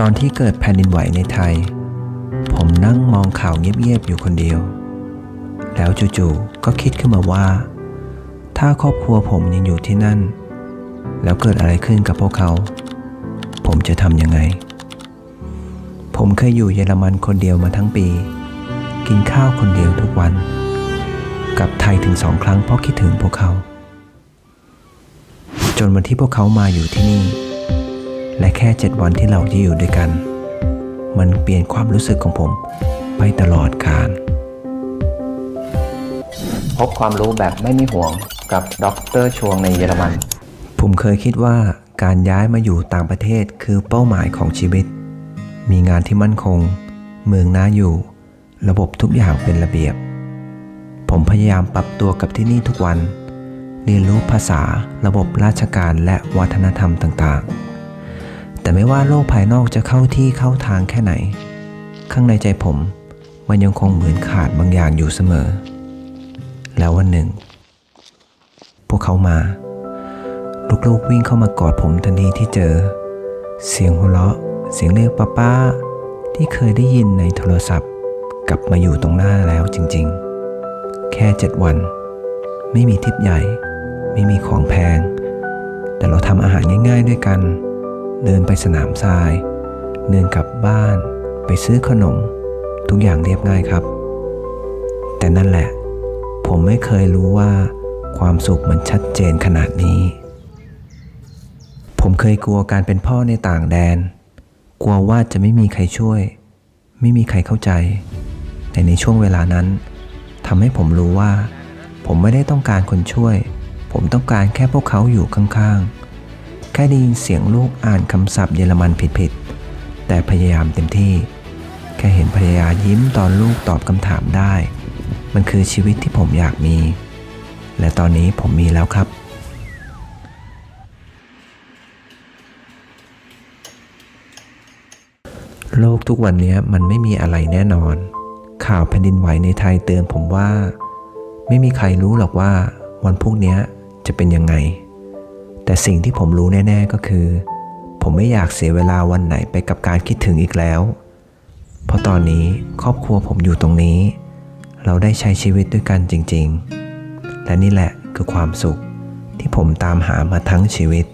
ตอนที่เกิดแผ่นดินไหวในไทย ผมนั่งมองข่าวเงียบๆอยู่คนเดียว แล้วจู่ๆก็คิดขึ้นมาว่า ถ้าครอบครัวผมยังอยู่ที่นั่น แล้วเกิดอะไรขึ้นกับพวกเขา ผมจะทำยังไง ผมเคยอยู่เยอรมันคนเดียวมาทั้งปี กินข้าวคนเดียวทุกวัน กลับไทยถึงสองครั้งเพราะคิดถึงพวกเขา จนวันที่พวกเขามาอยู่ที่นี่ และแค่เจ็ดวันที่เราจะอยู่ด้วยกัน มันเปลี่ยนความรู้สึกของผมไปตลอดกาลพบความรู้แบบไม่มีห่วงกับดรชวงในเยอรมัน ผมเคยคิดว่าการย้ายมาอยู่ต่างประเทศคือเป้าหมายของชีวิต มีงานที่มั่นคง เมืองน่าอยู่ ระบบทุกอย่างเป็นระเบียบ ผมพยายามปรับตัวกับที่นี่ทุกวัน เรียนรู้ภาษาระบบราชการและวัฒนธรรมต่างๆ แต่ไม่ว่าโลกภายนอกจะเข้าที่เข้าทางแค่ไหน ข้างในใจผมมันยังคงเหมือนขาดบางอย่างอยู่เสมอ แล้ววันหนึ่ง พวกเขามาลูกๆวิ่งเข้ามากอดผมทันทีที่เจอ เสียงหัวเราะ เสียงเรียกป้าป้าที่เคยได้ยินในโทรศัพท์ กลับมาอยู่ตรงหน้าแล้วจริงๆ แค่เจ็ดวัน ไม่มีทริปใหญ่ ไม่มีของแพง แต่เราทำอาหารง่ายๆด้วยกัน เดินไปสนามทราย เดินกลับบ้าน ไปซื้อขนม ทุกอย่างเรียบง่ายครับ แต่นั่นแหละ ผมไม่เคยรู้ว่า ความสุขมันชัดเจนขนาดนี้ ผมเคยกลัวการเป็นพ่อในต่างแดน กลัวว่าจะไม่มีใครช่วย ไม่มีใครเข้าใจ แต่ในช่วงเวลานั้นทำให้ผมรู้ว่า ผมไม่ได้ต้องการคนช่วย ผมต้องการแค่พวกเขาอยู่ข้างๆ แค่ได้ยินเสียงลูกอ่านคำศัพท์เยอรมันผิดๆ แต่พยายามเต็มที่ แค่เห็นภรรยายิ้มตอนลูกตอบคำถามได้ มันคือชีวิตที่ผมอยากมี และตอนนี้ผมมีแล้วครับโลกทุกวันนี้มันไม่มีอะไรแน่นอน ข่าวแผ่นดินไหวในไทยเตือนผมว่า ไม่มีใครรู้หรอกว่าวันพวกนี้จะเป็นยังไง แต่สิ่งที่ผมรู้แน่ ๆก็คือ ผมไม่อยากเสียเวลาวันไหนไปกับการคิดถึงอีกแล้ว เพราะตอนนี้ครอบครัวผมอยู่ตรงนี้ เราได้ใช้ชีวิตด้วยกันจริง ๆ และนี่แหละคือความสุขที่ผมตามหามาทั้งชีวิต